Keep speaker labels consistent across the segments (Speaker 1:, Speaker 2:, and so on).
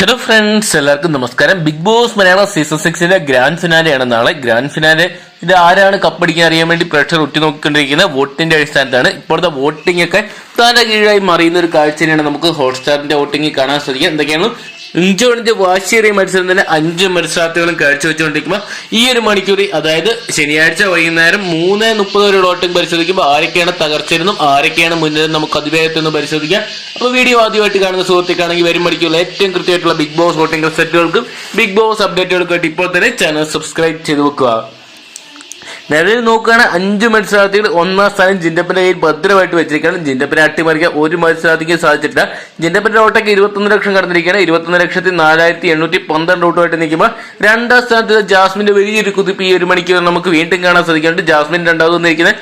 Speaker 1: Hello friends എല്ലാവർക്കും നമസ്കാരം. Big boss Malayalam season സിക്സിന്റെ ഗ്രാൻഡ് ഫിനാലെയാണ് നാളെ. ഗ്രാൻഡ് ഫിനാലെ ഇത് ആരാണ് കപ്പടിക്കാൻ അറിയാൻ വേണ്ടി പ്രഷർ ഉറ്റുനോക്കിക്കൊണ്ടിരിക്കുന്നത്? വോട്ടിന്റെ അടിസ്ഥാനത്താണ് ഇപ്പോഴത്തെ വോട്ടിംഗ് ഒക്കെ തല കീഴായി മറിയുന്ന ഒരു കാഴ്ചയാണ് നമുക്ക് ഹോട്ട്സ്റ്റാറിന്റെ വോട്ടിംഗ് കാണാൻ ശ്രദ്ധിക്കുക എന്തൊക്കെയാണ് ഇഞ്ചോടിന്റെ വാശിയേറിയ മത്സരം തന്നെ അഞ്ച് മത്സരാർത്ഥികളും കാഴ്ചവെച്ചുകൊണ്ടിരിക്കുമ്പോൾ ഈ ഒരു മണിക്കൂറിൽ അതായത് ശനിയാഴ്ച വൈകുന്നേരം മൂന്ന് മുപ്പത് വരെ ഡോട്ടിംഗ് പരിശോധിക്കുമ്പോൾ ആരൊക്കെയാണ് തകർച്ചയെന്നും ആരൊക്കെയാണ് മുന്നിൽ നമുക്ക് അതിവേഗത്തിൽ നിന്ന് പരിശോധിക്കാം. അപ്പോൾ വീഡിയോ ആദ്യമായിട്ട് കാണുന്ന സുഹൃത്തുക്കാണെങ്കിൽ വരും മണിക്കുള്ള ഏറ്റവും കൃത്യമായിട്ടുള്ള ബിഗ് ബോസ് വോട്ടിംഗ് സെറ്റുകൾക്കും ബിഗ് ബോസ് അപ്ഡേറ്റുകൾക്കായിട്ട് ഇപ്പോൾ തന്നെ ചാനൽ സബ്സ്ക്രൈബ് ചെയ്ത് വെക്കുക. നിലവിൽ നോക്കുകയാണ് അഞ്ച് മത്സരാർത്ഥികൾ ഒന്നാം സ്ഥാനം ജിൻഡപ്പന്റെ കയ്യിൽ ഭദ്രമായിട്ട് വെച്ചിരിക്കുകയാണ്. ജിൻഡപ്പനെ അട്ടിമറിക്കാൻ ഒരു മത്സരാർത്ഥിക്ക് സാധിച്ചിട്ടില്ല. ജിൻഡപ്പന്റെ ഓട്ടയ്ക്ക് ഇരുപത്തൊന്ന് ലക്ഷം കടന്നിരിക്കുകയാണ്. ഇരുപത്തൊന്ന് ലക്ഷത്തി നാലായിരത്തി എണ്ണൂറ്റി പന്ത്രണ്ട് ഓട്ടമായിട്ട് നിൽക്കുമ്പോൾ രണ്ടാം സ്ഥാനത്ത് ജാസ്മിന്റെ വലിയൊരു കുതിപ്പ് ഈ ഒരു മണിക്കൂർ നമുക്ക് വീണ്ടും കാണാൻ സാധിക്കുന്നുണ്ട്. ജാസ്മിൻ രണ്ടാമത് വന്നിരിക്കുന്നത്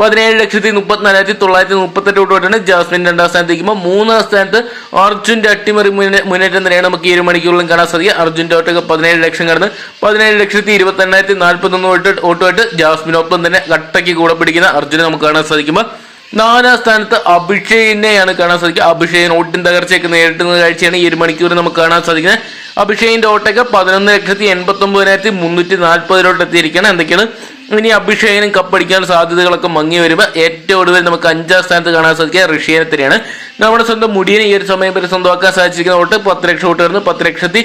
Speaker 1: പതിനേഴ് ലക്ഷത്തി മുപ്പത്തിനാലായിരത്തി തൊള്ളായിരത്തി മുപ്പത്തെട്ട് വോട്ടാണ് ജാസ്മിൻ രണ്ടാം സ്ഥാനത്ത് നിൽക്കുമ്പോൾ മൂന്നാം സ്ഥാനത്ത് അർജുന്റെ അട്ടിമറി മുന്നേറ്റം തന്നെയാണ് നമുക്ക് ഈ ഒരു മണിക്കൂറിലും കാണാൻ സാധിക്കുക. അർജുന്റെ ഓട്ടൊക്കെ പതിനേഴ് ലക്ഷം കടന്ന് പതിനേഴ് ലക്ഷത്തി ഇരുപത്തി എണ്ണായിരത്തി നാൽപ്പത്തി ഒന്ന് വോട്ട് വോട്ടുമായിട്ട് ജാസ്മിനൊപ്പം തന്നെ കട്ടയ്ക്ക് കൂടെ പിടിക്കുന്ന അർജുനെ നമുക്ക് കാണാൻ സാധിക്കുമ്പോൾ നാലാം സ്ഥാനത്ത് അഭിഷേകിനെയാണ് കാണാൻ സാധിക്കുക. അഭിഷേകൻ ഓട്ടിൻ തകർച്ചയൊക്കെ നേരിടുന്ന കാഴ്ചയാണ് ഈ ഒരു മണിക്കൂർ നമുക്ക് കാണാൻ സാധിക്കുന്നത്. അഭിഷേകിന്റെ ഓട്ടൊക്കെ പതിനൊന്ന് ലക്ഷത്തി എൺപത്തി ഒമ്പതിനായിരത്തി മുന്നൂറ്റി നാൽപ്പതിലോട്ട് എത്തിയിരിക്കുകയാണ് എന്തൊക്കെയാണ്? ഇനി അഭിഷേകനും കപ്പടിക്കാൻ സാധ്യതകളൊക്കെ മങ്ങി വരുമ്പോൾ ഏറ്റവും ഒടുവിൽ നമുക്ക് അഞ്ചാം സ്ഥാനത്ത് കാണാൻ സാധിക്കുക ഋഷിയനെ തന്നെയാണ്. നമ്മുടെ സ്വന്തം മുടിയനെ ഈ ഒരു സമയം വരെ സ്വന്തമാക്കാൻ സാധിച്ചിരിക്കുന്ന വോട്ട് പത്ത് ലക്ഷം വോട്ട് വരുന്നു. പത്ത് ലക്ഷത്തി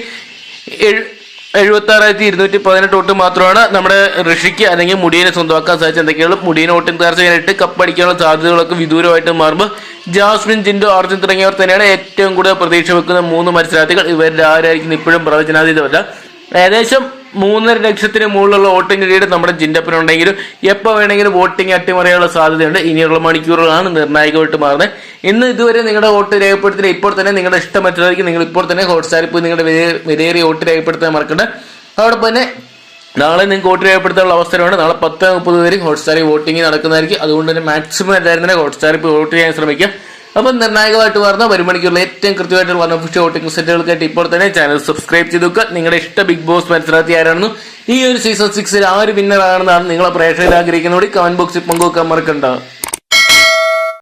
Speaker 1: എഴുപത്തി ആറായിരത്തി ഇരുന്നൂറ്റി പതിനെട്ട് വോട്ട് മാത്രമാണ് നമ്മുടെ ഋഷിക്ക് അല്ലെങ്കിൽ മുടിയനെ സ്വന്തമാക്കാൻ സാധിച്ചത്. എന്തൊക്കെയാണ് മുടിയനെ വോട്ടിംഗ് തകർച്ച കഴിഞ്ഞിട്ട് കപ്പടിക്കാനുള്ള സാധ്യതകളൊക്കെ വിദൂരമായിട്ട് മാറുമ്പോൾ ജാസ്മിൻ ജിൻഡോ അർജുൻ തുടങ്ങിയവർ തന്നെയാണ് ഏറ്റവും കൂടുതൽ പ്രതീക്ഷ വെക്കുന്ന മൂന്ന് മത്സരാർത്ഥികൾ. ഇവരുടെ ആരായിരിക്കും ഇപ്പോഴും പ്രവചനാതീതമല്ല. ഏകദേശം മൂന്നര ലക്ഷത്തിന് മുകളിലുള്ള വോട്ടിംഗ് ലീഡ് നമ്മുടെ ജിൻഡപ്പിനുണ്ടെങ്കിലും എപ്പോൾ വേണമെങ്കിലും വോട്ടിംഗ് അട്ടിമറിയാനുള്ള സാധ്യതയുണ്ട്. ഇനിയുള്ള മണിക്കൂറുകളാണ് നിർണായകമായിട്ട് മാറുന്നത്. ഇന്ന് ഇതുവരെ നിങ്ങളുടെ വോട്ട് രേഖപ്പെടുത്തിയ ഇപ്പോൾ തന്നെ നിങ്ങളുടെ ഇഷ്ടം മറ്റുള്ളവർക്ക് നിങ്ങൾ ഇപ്പോൾ തന്നെ ഹോട്ട്സ്റ്റാറിൽ പോയി നിങ്ങളുടെ വിലയേ- വിലയേറിയ വോട്ട് രേഖപ്പെടുത്താൻ മറക്കണ്ട. അതോടൊപ്പം തന്നെ നാളെ നിങ്ങൾക്ക് വോട്ട് രേഖപ്പെടുത്താനുള്ള അവസരമാണ് നാളെ പത്ത് മുപ്പത് വരെ ഹോട്ട്സ്റ്റാറിൽ വോട്ടിംഗ് നടക്കുന്നതായിരിക്കും. അതുകൊണ്ട് തന്നെ മാക്സിമം എല്ലാവരും തന്നെ ഹോട്ട്സ്റ്റാറിൽ പോയി വോട്ട് ചെയ്യാൻ ശ്രമിക്കുക. അപ്പം നിർണായകമായിട്ട് ഒരു മണിക്കൂറിൽ ഏറ്റവും കൃത്യമായിട്ടുള്ള വൺ ഒഫീഷ്യൽ സെറ്റുകൾ സെറ്റുകൾക്കായിട്ട് ഇപ്പോൾ തന്നെ ചാനൽ സബ്സ്ക്രൈബ് ചെയ്ത് വെക്കുക. നിങ്ങളുടെ ഇഷ്ട ബിഗ് ബോസ് മത്സരാർത്ഥി ആരാണെന്നും ഈ ഒരു സീസൺ സിക്സിൽ ആര് വിന്നർ ആണെന്നാണ് നിങ്ങളെ പ്രേക്ഷകർ ആഗ്രഹിക്കുന്നതോടെ കമന്റ് ബോക്സിൽ പങ്കുവെക്കാൻ മറക്കണ്ട.